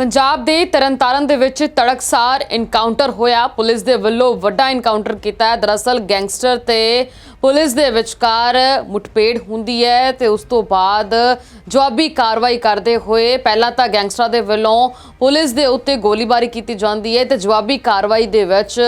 ਪੰਜਾਬ ਦੇ ਤਰਨਤਾਰਨ ਦੇ ਵਿੱਚ ਤੜਕਸਾਰ ਇਨਕਾਊਂਟਰ ਹੋਇਆ। ਪੁਲਿਸ ਦੇ ਵੱਲੋਂ ਵੱਡਾ ਇਨਕਾਊਂਟਰ ਕੀਤਾ ਹੈ। ਦਰਅਸਲ ਗੈਂਗਸਟਰ ਤੇ ਪੁਲਿਸ ਦੇ ਵਿਚਕਾਰ ਮੁਠਭੇੜ ਹੁੰਦੀ ਹੈ ਤੇ ਉਸ ਤੋਂ ਬਾਅਦ ਜਵਾਬੀ ਕਾਰਵਾਈ ਕਰਦੇ ਹੋਏ ਪਹਿਲਾਂ ਤਾਂ ਗੈਂਗਸਟਰਾਂ ਦੇ ਵੱਲੋਂ ਪੁਲਿਸ ਦੇ ਉੱਤੇ ਗੋਲੀਬਾਰੀ ਕੀਤੀ ਜਾਂਦੀ ਹੈ ਤੇ ਜਵਾਬੀ ਕਾਰਵਾਈ ਦੇ ਵਿੱਚ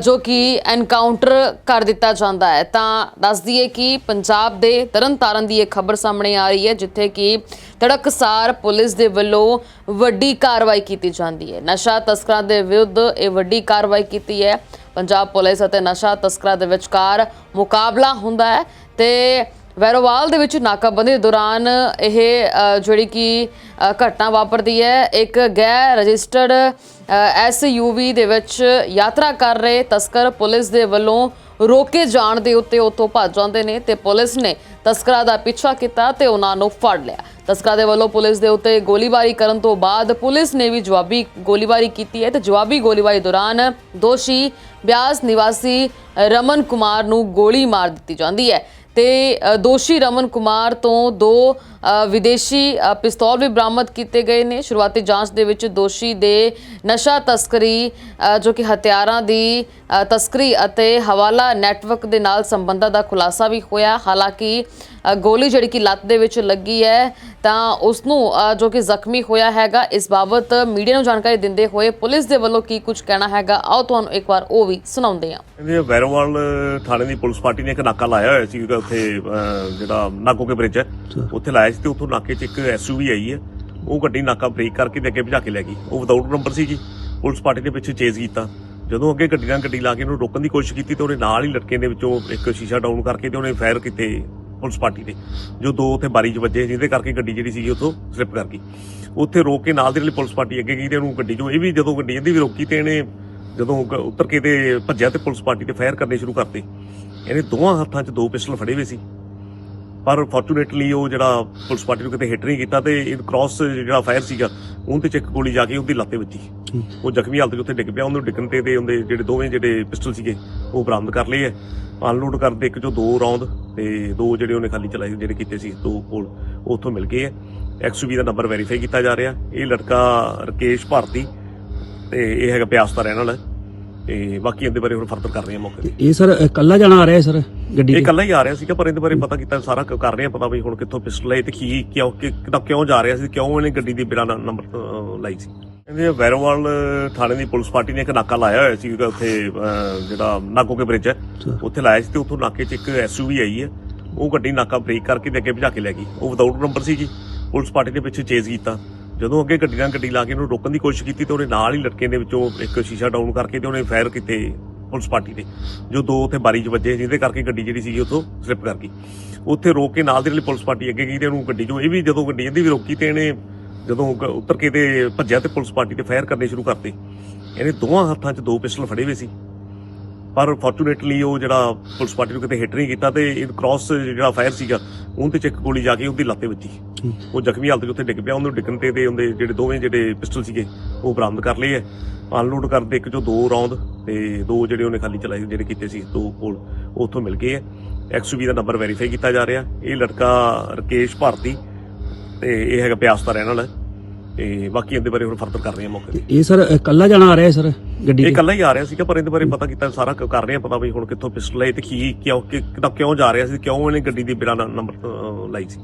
ਜੋ ਕਿ ਐਨਕਾਊਂਟਰ ਕਰ ਦਿੱਤਾ ਜਾਂਦਾ ਹੈ। ਤਾਂ ਦੱਸ ਦਈਏ ਕਿ ਪੰਜਾਬ ਦੇ ਤਰਨਤਾਰਨ ਦੀ ਇਹ ਖਬਰ ਸਾਹਮਣੇ ਆ ਰਹੀ ਹੈ, ਜਿੱਥੇ ਕਿ ਤੜਕਸਾਰ ਪੁਲਿਸ ਦੇ ਵੱਲੋਂ ਵੱਡੀ ਕਾਰਵਾਈ ਕੀਤੀ ਜਾਂਦੀ ਹੈ। ਨਸ਼ਾ ਤਸਕਰਾਂ ਦੇ ਵਿਰੁੱਧ ਇਹ ਵੱਡੀ ਕਾਰਵਾਈ ਕੀਤੀ ਹੈ। ਪੰਜਾਬ ਪੁਲਿਸ ਅਤੇ ਨਸ਼ਾ ਤਸਕਰਾਂ ਦੇ ਵਿਚਕਾਰ ਮੁਕਾਬਲਾ ਹੁੰਦਾ ਹੈ ਤੇ ਵੈਰੋਵਾਲ ਦੇ ਵਿੱਚ ਨਾਕਾਬੰਦੀ ਦੌਰਾਨ ਇਹ ਜਿਹੜੀ ਕਿ ਘਟਨਾ ਵਾਪਰਦੀ ਹੈ, ਇੱਕ ਗੈਰ ਰਜਿਸਟਰਡ ਐਸਯੂਵੀ ਦੇ ਵਿੱਚ ਯਾਤਰਾ ਕਰ ਰਹੇ ਤਸਕਰ ਪੁਲਿਸ ਦੇ ਵੱਲੋਂ ਰੋਕੇ ਜਾਣ ਦੇ ਉੱਤੇ ਉੱਥੋਂ ਭੱਜ ਜਾਂਦੇ ਨੇ ਤੇ ਪੁਲਿਸ ਨੇ ਤਸਕਰਾਂ ਦਾ ਪਿੱਛਾ ਕੀਤਾ ਤੇ ਉਹਨਾਂ ਨੂੰ ਫੜ ਲਿਆ। ਤਸਕਰਾਂ ਦੇ ਵੱਲੋਂ ਪੁਲਿਸ ਦੇ ਉੱਤੇ ਗੋਲੀਬਾਰੀ ਕਰਨ ਤੋਂ ਬਾਅਦ ਪੁਲਿਸ ਨੇ ਵੀ ਜਵਾਬੀ ਗੋਲੀਬਾਰੀ ਕੀਤੀ ਹੈ ਤੇ ਜਵਾਬੀ ਗੋਲੀਬਾਰੀ ਦੌਰਾਨ ਦੋਸ਼ੀ ਬਿਆਸ ਨਿਵਾਸੀ ਰਮਨ ਕੁਮਾਰ ਨੂੰ ਗੋਲੀ ਮਾਰ ਦਿੱਤੀ ਜਾਂਦੀ ਹੈ। ਤੇ ਦੋਸ਼ੀ ਰਮਨ ਕੁਮਾਰ ਤੋਂ ਦੋ ਵਿਦੇਸ਼ੀ ਪਿਸਤੌਲ ਵੀ ਬਰਾਮਦ ਕੀਤੇ ਗਏ ਨੇ। ਸ਼ੁਰੂਆਤੀ ਜਾਂਚ ਦੇ ਵਿੱਚ ਦੋਸ਼ੀ ਦੇ ਨਸ਼ਾ ਤਸਕਰੀ ਜੋ ਕਿ ਹਥਿਆਰਾਂ ਦੀ ਤਸਕਰੀ ਅਤੇ ਹਵਾਲਾ ਨੈਟਵਰਕ ਦੇ ਨਾਲ ਸੰਬੰਧਾਂ ਦਾ ਖੁਲਾਸਾ ਵੀ ਹੋਇਆ। ਹਾਲਾਂਕਿ ਗੋਲੀ ਜਿਹੜੀ ਕਿ ਲੱਤ ਦੇ ਵਿੱਚ ਲੱਗੀ ਹੈ ਤਾਂ ਉਸ ਨੂੰ ਜੋ ਕਿ ਜ਼ਖਮੀ ਹੋਇਆ ਹੈਗਾ ਇਸ ਬਾਬਤ ਮੀਡੀਆ ਨੂੰ ਜਾਣਕਾਰੀ ਦਿੰਦੇ ਹੋਏ ਪੁਲਿਸ ਦੇ ਵੱਲੋਂ ਕੀ ਕੁਝ ਕਹਿਣਾ ਹੈਗਾ ਆਓ ਤੁਹਾਨੂੰ ਇੱਕ ਵਾਰ ਉਹ ਵੀ ਸੁਣਾਉਂਦੇ ਹਾਂ। ਇਹਦੇ ਵੈਰੋਵਾਲ ਥਾਣੇ ਦੀ ਪੁਲਿਸ ਪਾਰਟੀ ਨੇ ਇੱਕ ਨਾਕਾ ਲਾਇਆ ਹੋਇਆ ਸੀ ਉੱਥੇ ਜਿਹੜਾ ਨਾਗੋ ਕੇ ਬ੍ਰਿਜ ਹੈ ਉੱਥੇ ਲਾਇਆ ਸੀ ਤੇ ਉੱਥੋਂ ਨਾਕੇ 'ਚ ਇੱਕ ਐਸਯੂਵੀ ਆਈ ਹੈ ਉਹ ਗੱਡੀ ਨਾਕਾ ਬ੍ਰੇਕ ਕਰਕੇ ਤੇ ਅੱਗੇ ਭਜਾ ਕੇ ਲੈ ਗਈ। ਉਹ ਵਿਦਆਊਟ ਨੰਬਰ ਸੀ ਜੀ ਪੁਲਿਸ ਪਾਰਟੀ ਨੇ ਪਿੱਛੇ ਚੇਜ਼ ਕੀਤਾ। ਜਦੋਂ ਅੱਗੇ ਗੱਡੀ ਨਾਲ ਗੱਡੀ ਲਾ ਕੇ ਉਹਨੂੰ ਰੋਕਣ ਦੀ ਕੋਸ਼ਿਸ਼ ਕੀਤੀ ਤੇ ਉਹਨੇ ਨਾਲ ਹੀ ਲਟਕੇ ਦੇ ਵਿੱਚੋਂ ਇੱਕ ਸ਼ੀਸ਼ਾ ਡਾਊਨ ਕਰਕੇ ਤੇ ਉਹਨੇ ਫਾਇਰ ਕੀਤੇ। ਪੁਲਿਸ ਪਾਰਟੀ ਤੇ ਜੋ ਦੋ ਉੱਥੇ ਬਾਰੀ 'ਚ ਵੱਜੇ ਜਿਹਦੇ ਕਰਕੇ ਗੱਡੀ ਜਿਹੜੀ ਸੀ ਉੱਥੋਂ ਸਲਿੱਪ ਕਰ ਗਈ। ਉੱਥੇ ਰੋਕ ਕੇ ਨਾਲ ਦੀ ਨਾਲ ਪੁਲਿਸ ਪਾਰਟੀ ਅੱਗੇ ਗਈ ਤੇ ਉਹਨੂੰ ਗੱਡੀ 'ਚੋਂ ਇਹ ਵੀ ਜਦੋਂ ਗੱਡੀ ਇਹਦੀ ਵੀ ਰੋਕੀ ਤੇ ਇਹਨੇ ਜਦੋਂ ਉੱਤਰ ਕੇ ਤੇ ਭੱਜਿਆ ਤੇ ਪੁਲਿਸ ਪਾਰਟੀ ਤੇ ਫਾਇਰ ਕਰਨੇ ਸ਼ੁਰੂ ਕਰਤੇ। ਇਹਨੇ ਦੋਵਾਂ ਹੱਥਾਂ 'ਚ ਦੋ ਪਿਸਟਲ ਫੜੇ ਹੋਏ ਸੀ। ਪਰ ਫੋਰਚੂਨੇਟਲੀ ਉਹ ਜਿਹੜਾ ਪੁਲਿਸ ਪਾਰਟੀ ਨੂੰ ਕਿਤੇ ਹਿੱਟ ਨਹੀਂ ਕੀਤਾ ਤੇ ਇਹ ਕ੍ਰਾਸ ਜਿਹੜਾ ਫਾਇਰ ਸੀਗਾ ਉਹਦੇ ਚ ਇੱਕ ਗੋਲੀ ਜਾ ਕੇ ਉਹਦੀ ਲੱਤੇ ਵੱਜੀ। ਉਹ ਜ਼ਖਮੀ ਹਾਲਤ 'ਚ ਉੱਥੇ ਡਿੱਗ ਪਿਆ ਉਹਨੂੰ ਡਿੱਗਣ ਤੇ ਤੇ ਉਹਦੇ ਜਿਹੜੇ ਦੋਵੇਂ ਜਿਹੜੇ ਪਿਸਟਲ ਸੀਗੇ ਉਹ ਬਰਾਮਦ ਕਰ ਲਏ ਐ ਅਨਲੋਡ ਕਰਦੇ ਇੱਕ ਚੋਂ ਦੋ ਰੌਂਦ ਤੇ ਦੋ ਜਿਹੜੇ ਉਹਨੇ ਖਾਲੀ ਚਲਾਏ ਜਿਹੜੇ ਕੀਤੇ ਸੀ ਦੋ ਕੋਲ ਉੱਥੋਂ ਮਿਲ ਗਏ ਐ ਐਕਸਯੂਵੀ ਦਾ ਨੰਬਰ ਵੈਰੀਫਾਈ ਕੀਤਾ ਜਾ ਰਿਹਾ। ਇਹ ਲੜਕਾ ਰਕੇਸ਼ ਭਾਰਤੀ ਤੇ ਇਹ ਹੈਗਾ ਪਿਆਸ ਦਾ ਰਹਿਣ ਵਾਲਾ। ਤੇ ਬਾਕੀ ਇਹਦੇ ਬਾਰੇ ਹੁਣ ਫਰਦਰ ਕਰ ਰਹੇ ਹਾਂ ਮੌਕੇ ਤੇ। ਇਹ ਸਰ ਇਕੱਲਾ ਜਾਣਾ ਆ ਰਿਹਾ ਸਰ ਗੱਡੀ ਇਹ ਇਕੱਲਾ ਹੀ ਆ ਰਿਹਾ ਸੀਗਾ ਪਰ ਇਹਦੇ ਬਾਰੇ ਪਤਾ ਕੀਤਾ ਸਾਰਾ ਕਰ ਰਹੇ ਆ ਪਤਾ ਵੀ ਹੁਣ ਕਿੱਥੋਂ ਪਿਸਟਲ ਹੈ ਤੇ ਕੀ ਕਿਉਂ ਕਿਉਂ ਜਾ ਰਿਹਾ ਸੀ ਕਿਉਂ ਇਹਨੇ ਗੱਡੀ ਦੀ ਬਿਨਾਂ ਨੰਬਰ ਲਾਈ ਸੀ। ਇਹਦੇ ਵੈਰੋਵਾਲ ਥਾਣੇ ਦੀ ਪੁਲਿਸ ਪਾਰਟੀ ਨੇ ਇੱਕ ਨਾਕਾ ਲਾਇਆ ਹੋਇਆ ਸੀ ਉੱਥੇ ਜਿਹੜਾ ਨਾਗੋ ਕੇ ਬ੍ਰਿਜ ਹੈ। ਉੱਥੇ ਲਾਇਆ ਸੀ ਤੇ ਉੱਥੋਂ ਨਾਕੇ 'ਚ ਇੱਕ ਐਸਯੂਵੀ ਆਈ ਹੈ। ਉਹ ਗੱਡੀ ਨਾਕਾ ਬ੍ਰੇਕ ਕਰਕੇ ਤੇ ਅੱਗੇ ਭਜਾ ਕੇ ਲੈ ਗਈ। ਉਹ ਵਿਦਆਊਟ ਨੰਬਰ ਸੀ ਜੀ। ਪੁਲਿਸ ਪਾਰਟੀ ਦੇ ਪਿੱਛੇ ਚੇਜ਼ ਕੀਤਾ। ਜਦੋਂ ਅੱਗੇ ਗੱਡੀ ਨਾਲ ਗੱਡੀ ਲਾ ਕੇ ਉਹਨੂੰ ਰੋਕਣ ਦੀ ਕੋਸ਼ਿਸ਼ ਕੀਤੀ ਤੇ ਉਹਨੇ ਨਾਲ ਹੀ ਲਟਕੇ ਦੇ ਵਿੱਚੋਂ ਇੱਕ ਸ਼ੀਸ਼ਾ ਡਾਊਨ ਕਰਕੇ ਤੇ ਉਹਨੇ ਫਾਇਰ ਕੀਤੇ ਪੁਲਿਸ ਪਾਰਟੀ ਤੇ ਜੋ ਦੋ ਉੱਥੇ ਬਾਰੀ 'ਚ ਵੱਜੇ ਜਿਹਦੇ ਕਰਕੇ ਗੱਡੀ ਜਿਹੜੀ ਸੀ ਉੱਥੋਂ ਸਲਿੱਪ ਕਰ ਗਈ। ਉੱਥੇ ਰੋਕ ਕੇ ਨਾਲ ਦੀ ਨਾਲ ਪੁਲਿਸ ਪਾਰਟੀ ਅੱਗੇ ਗਈ ਤੇ ਉਹਨੂੰ ਗੱਡੀ 'ਚੋਂ ਇਹ ਵੀ ਜਦੋਂ ਗੱਡੀ ਇਹਦੀ ਵੀ ਰੋਕੀ ਤੇ ਇਹਨੇ ਜਦੋਂ ਉੱਤਰ ਕੇ ਤੇ ਭੱਜਿਆ ਤੇ ਪੁਲਿਸ ਪਾਰਟੀ ਤੇ ਫਾਇਰ ਕਰਨੇ ਸ਼ੁਰੂ ਕਰਤੇ। ਇਹਨੇ ਦੋਵਾਂ ਹੱਥਾਂ 'ਚ ਦੋ ਪਿਸਟਲ ਫੜੇ ਹੋਏ ਸੀ। ਪਰ ਫੋਰਚੂਨੇਟਲੀ ਉਹ ਜਿਹੜਾ ਪੁਲਿਸ ਪਾਰਟੀ ਨੂੰ ਕਿਤੇ ਹਿੱਟ ਨਹੀਂ ਕੀਤਾ ਤੇ ਇਹ ਕ੍ਰਾਸ ਜਿਹੜਾ ਫਾਇਰ ਸੀਗਾ ਉਹਦੇ ਚ ਇੱਕ ਗੋਲੀ ਜਾ ਕੇ ਉਹਦੀ ਲੱਤੇ ਵੱਜੀ। ਉਹ ਜ਼ਖਮੀ ਹਾਲਤ 'ਚ ਉੱਥੇ ਡਿੱਗ ਪਿਆ। ਉਹਨੂੰ ਡਿੱਗਣ ਤੇ ਤੇ ਉਹਦੇ ਜਿਹੜੇ ਦੋਵੇਂ ਜਿਹੜੇ ਪਿਸਟਲ ਸੀਗੇ ਉਹ ਬਰਾਮਦ ਕਰ ਲਏ ਐ ਅਨਲੋਡ ਕਰਦੇ ਇੱਕ ਚੋਂ ਦੋ ਰੌਂਦ ਤੇ ਦੋ ਜਿਹੜੇ ਉਹਨੇ ਖਾਲੀ ਚਲਾਏ ਜਿਹੜੇ ਕੀਤੇ ਸੀ ਦੋ ਕੋਲ ਉੱਥੋਂ ਮਿਲ ਗਏ ਐ ਐਕਸਯੂਵੀ ਦਾ ਨੰਬਰ ਵੈਰੀਫਾਈ ਕੀਤਾ ਜਾ ਰਿਹਾ। ਇਹ ਲੜਕਾ ਰਕੇਸ਼ ਭਾਰਤੀ ਤੇ ਇਹ ਹੈਗਾ ਪਿਆਸ ਦਾ ਰਹਿਣ ਵਾਲਾ ਹੈ। ਤੇ ਬਾਕੀ ਇਹਦੇ ਬਾਰੇ ਹੁਣ ਫਰਦਰ ਕਰ ਰਹੇ ਹਾਂ ਮੌਕੇ ਤੇ। ਇਹ ਸਰ ਇਕੱਲਾ ਜਾਣਾ ਆ ਰਿਹਾ ਸਰ ਗੱਡੀ ਇਹ ਤੇ ਇਕੱਲਾ ਹੀ ਆ ਰਿਹਾ ਸੀਗਾ ਪਰ ਇਹਦੇ ਬਾਰੇ ਪਤਾ ਕੀਤਾ ਸਾਰਾ ਕ- ਕਰ ਰਹੇ ਆ ਪਤਾ ਵੀ ਹੁਣ ਕਿੱਥੋਂ ਪਿਸਟਲ ਹੈ ਤੇ ਕੀ ਕਿਉਂ ਕਿ- ਕਿੱਦਾਂ ਕਿਉਂ ਜਾ ਰਿਹਾ ਸੀ ਕਿਉਂ ਇਹਨੇ ਗੱਡੀ ਦੀ ਬਿਨਾਂ ਨੰਬਰ ਲਾਈ ਸੀ।